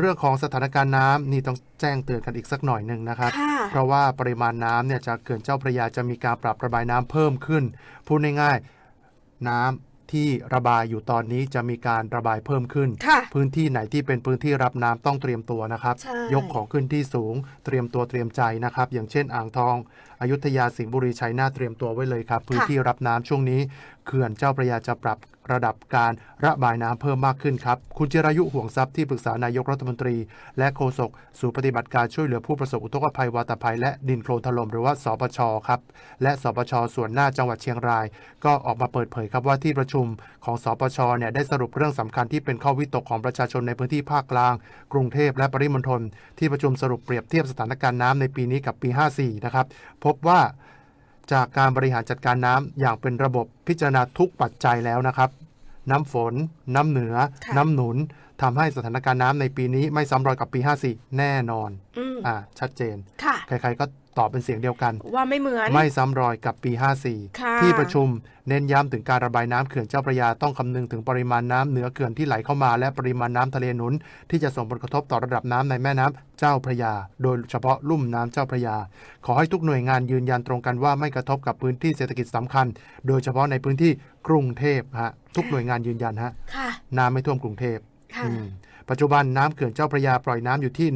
เรื่องของสถานการณ์น้ำนี่ต้องแจ้งเตือนกันอีกสักหน่อยหนึ่งนะครับ ค่ะ เพราะว่าปริมาณน้ำเนี่ยจากเขื่อนเจ้าพระยาจะมีการปรับระบายน้ำเพิ่มขึ้น พูดง่ายๆน้ำที่ระบายอยู่ตอนนี้จะมีการระบายเพิ่มขึ้น ค่ะ พื้นที่ไหนที่เป็นพื้นที่รับน้ำต้องเตรียมตัวนะครับ ใช่ ยกของขึ้นที่สูง เตรียมตัวเตรียมใจนะครับ อย่างเช่นอ่างทอง อยุธยาสิงห์บุรีชัยนาทเตรียมตัวไว้เลยครับ พื้นที่รับน้ำช่วงนี้ เขื่อนเจ้าพระยาจะปรับระดับการระบายน้ำเพิ่มมากขึ้นครับ คุณจิรายุห่วงทรัพย์ที่ปรึกษานายกรัฐมนตรี และโฆษกศูนย์ปฏิบัติการช่วยเหลือผู้ประสบอุทกภัยวาตภัย และดินโคลนถล่มหรือว่าสปชครับ และสปชส่วนหน้าจังหวัดเชียงราย ก็ออกมาเปิดเผยครับว่าที่ประชุมของสปชเนี่ยได้สรุปเรื่องสำคัญที่เป็นข้อวิตกของประชาชนในพื้นที่ภาคกลาง กรุงเทพและปริมณฑลที่ประชุมสรุปเปรียบเทียบสถานการณ์น้ำในปีนี้กับปี 54 นะครับพบว่า จากการบริหารจัดการน้ำอย่างเป็นระบบพิจารณาทุกปัจจัยแล้วนะครับ น้ำฝน น้ำเหนือ ค่ะ น้ำหนุนทำให้สถานการณ์น้ำในปีนี้ไม่ซ้ำรอยกับปี 54 แน่นอน อืม อ่าชัดเจน ค่ะ ใครๆก็ตอบเป็นเสียงเดียวกัน ว่าไม่เหมือน ไม่ซ้ำรอยกับปีค่ะ54 ที่ประชุมเน้นย้ำถึงการระบายน้ำเขื่อนเจ้าพระยาต้องคำนึงถึงปริมาณน้ำเหนือเขื่อนที่ไหลเข้ามาและปริมาณน้ำทะเลหนุน ที่จะส่งผลกระทบต่อระดับน้ำในแม่น้ำเจ้าพระยา โดยเฉพาะลุ่มน้ำเจ้าพระยา ขอให้ทุกหน่วยงานยืนยันตรงกันว่าไม่กระทบกับพื้นที่เศรษฐกิจสำคัญ โดยเฉพาะในพื้นที่กรุงเทพฮะทุกหน่วยงานยืนยันฮะค่ะน้ำไม่ท่วมกรุงเทพค่ะอืมปัจจุบันน้ำเขื่อนเจ้าพระยาปล่อยน้ำอยู่ที่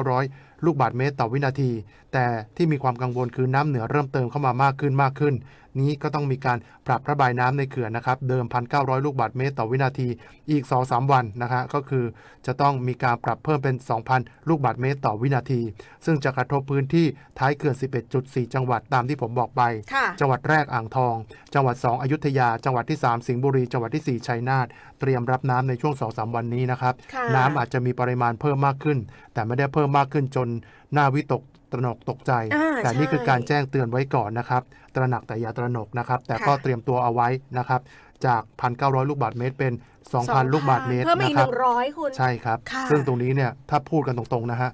1,900 ลูกบาศก์เมตรต่อวินาที แต่ที่มีความกังวลคือน้ำเหนือเริ่มเติมเข้ามามากขึ้นมากขึ้น นี้ก็ต้องมีการปรับระบายน้ำในเขื่อนนะครับ เดิม 1,900 ลูกบาศก์เมตรต่อวินาที อีก 2-3 วันนะฮะก็คือจะต้องมีการปรับเพิ่มเป็น 2,000 ลูกบาศก์เมตรต่อวินาที ซึ่งจะกระทบพื้นที่ท้ายเขื่อน 11.4 จังหวัดตามที่ผมบอกไปค่ะจังหวัดแรกอ่างทอง จังหวัด 2 อยุธยา จังหวัดที่ 3 สิงห์บุรี จังหวัดที่ 4 ชัยนาท เตรียมรับน้ำในช่วง 2-3 วันนี้นะครับค่ะน้ำอาจจะมีปริมาณเพิ่มมากขึ้น แต่ไม่ได้เพิ่มมากขึ้นจนน่าวิตกตระหนกตกใจอ่าแต่นี่ใช่คือการแจ้งเตือนไว้ก่อนนะครับ ตระหนักแต่อย่าตระหนกนะครับ แต่ก็ค่ะเตรียมตัวเอาไว้นะครับ จาก 1,900 ลูกบาศก์เมตรเป็น 2,000 ลูกบาศก์เมตรเพิ่มอีนะกคหรับนึ่งร้อยคุณใช่ครับค่ะซึ่งตรงนี้เนี่ยถ้าพูดกันตรงๆนะฮะ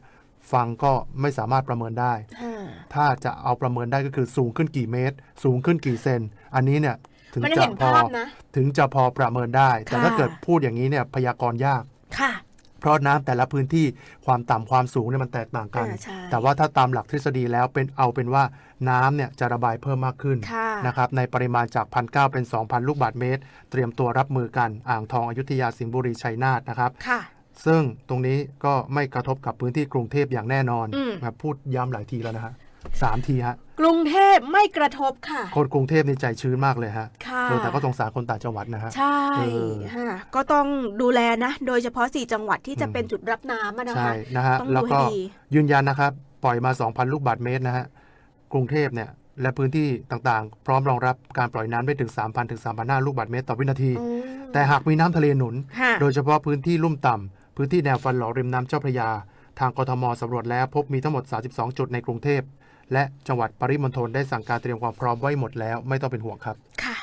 ฟังก็ไม่สามารถประเมินได้อ่าถ้าจะเอาประเมินได้ก็คือสูงขึ้นกี่เมตร สูงขึ้นกี่เซน อันนี้เนี่ยถึงมันจะเห็นพอภาพนะถึงจะพอประเมินได้ แต่ค่ะถ้าเกิดพูดอย่างนี้เนี่ยพยากรณ์ยากค่ะ เพราะน้ำแต่ละพื้นที่ความต่ำความสูงเนี่ยมันแตกต่างกันอ่าใช่แต่ว่าถ้าตามหลักทฤษฎีแล้วเป็นเอาเป็นว่าน้ำเนี่ยจะระบายเพิ่มมากขึ้นค่ะนะครับในปริมาณจาก 1,900 เป็น 2,000 ลูกบาศก์เมตร เตรียมตัวรับมือกันอ่างทองอยุธยาสิงห์บุรีชัยนาทนะครับค่ะซึ่งตรงนี้ก็ไม่กระทบกับพื้นที่กรุงเทพอย่างแน่นอนอืมครับพูดย้ำหลายทีแล้วนะฮะ สามทีฮะกรุงเทพไม่กระทบค่ะ คนกรุงเทพนี่ใจชื้นมากเลยฮะค่ะเออแต่ก็สงสารคนต่างจังหวัดนะฮะ ใช่เออค่ะก็ต้องดูแลนะ โดยเฉพาะ 4 จังหวัดที่จะอืมเป็นจุดรับน้ำอะนะใช่คะนะฮะต้องดูแล้วก็ให้ดียืนยันนะครับ ปล่อยมา 2,000 ลูกบาศก์เมตรนะฮะ กรุงเทพเนี่ยและพื้นที่ต่างๆ พร้อมรองรับการปล่อยน้ำได้ถึง 3,000 ถึง 3,500 ลูกบาศก์เมตรต่อวินาทีอืมแต่หากมีน้ำทะเลหนุนค่ะโดยเฉพาะพื้นที่ลุ่มต่ำพื้นที่แนวฟันหล่อริมน้ำเจ้าพระยา ทางกทมสำรวจแล้วพบมีทั้งหมด 32 จุดในกรุงเทพ และจังหวัดปริมณฑลได้สั่งการเตรียมความพร้อมไว้หมดแล้วไม่ต้องเป็นห่วงครับ